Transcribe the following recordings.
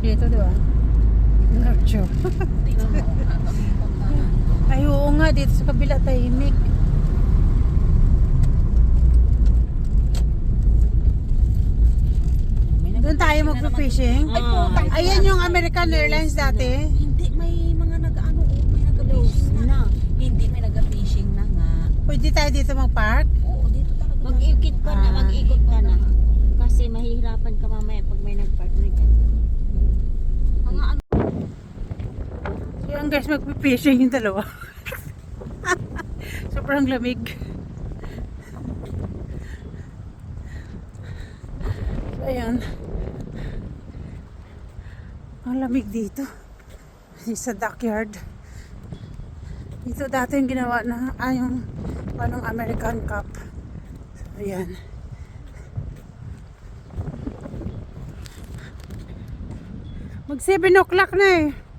diretso. Ay, oo nga, dito sa kabila tahimik. Doon tayo magpa-fishing. Ay, putang Ayan yung American Airlines dati. Hindi, may mga nag-ano, oh, may nag-fishing na. Hindi, may nag-fishing na nga. Pwede tayo dito mag-park. Oo, dito talaga. Mag-ikot ka na, Ah. mag-ikot ka na. Kasi mahihirapan ka mamaya pag may nag-partner ka. Mga ano, Yung guys, magpa-fishing yung dalawa. Sobrang lamig. So, ayan. Ang lamig dito. Sa backyard. Dito dati yung ginawa na, ah, yung panong American Cup. So, ayan. Mag 7 o'clock na eh.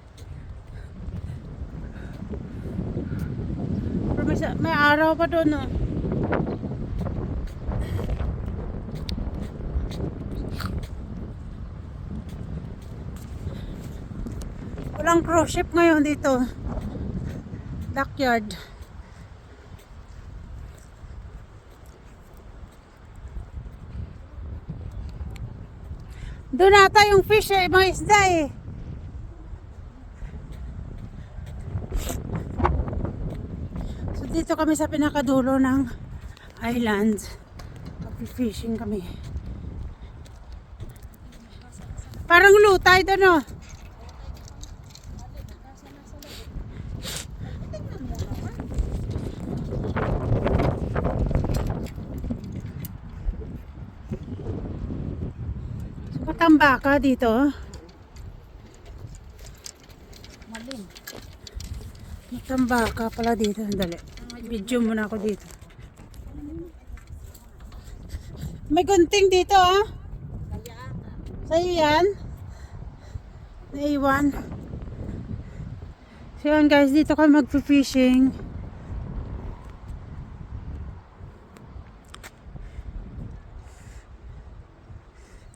Pero may, araw pa doon oh. Walang cruise ship ngayon dito. Dockyard. Doon ata yung fish eh, mga isda eh. Dito kami sa pinakadulo ng island. Mag-fishing kami. Parang lutay doon oh. So, Matambaka dito. oh. malin. Matambaka pala dito. Dali. Video muna ako dito. May gunting dito ah. Sa'yo yan? Naiwan. So yan guys, dito kami magpo-fishing.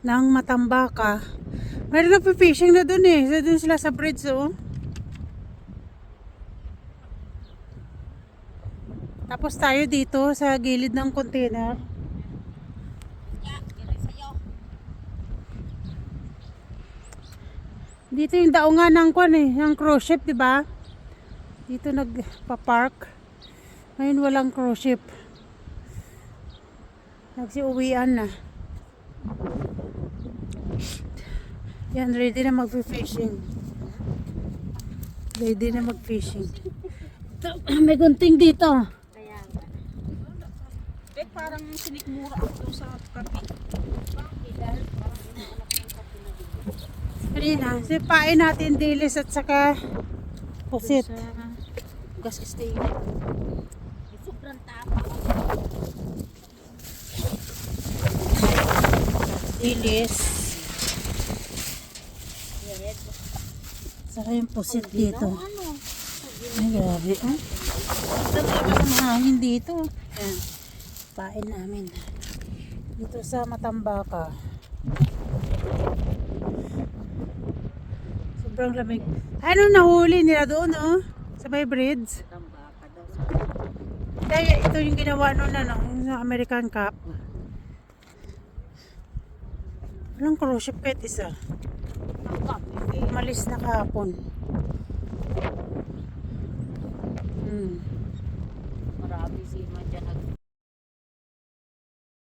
Nang matambaka. Meron na fishing na dun eh. So dun sila sa bridge oh. Tapos tayo dito sa gilid ng container. Dito yung daungan ng kwan eh, ng cruise ship, di ba? Dito nagpa-park. Ngayon walang cruise ship. Nagsiuwian na. Yan, ready na mag-fishing. Ready na mag-fishing. May gunting dito. Eh, parang sinikmura ako sa kape. Kanina, sipain natin dilis at saka pusit. Gas stay. sobrang tapa. Dilis. Saka yung pusit dito. Ano? Ay, grabe. Ah. Talaga ng hangin dito. Ayan pain namin. Dito sa Matambaka. Sobrang lamig. Ano nahuli nila doon oh? Sa may bridge? Kaya ito yung ginawa noon ano, sa American Cup. Walang cruise ship kahit isa. Umalis na kahapon. Hmm. marami si Madya nag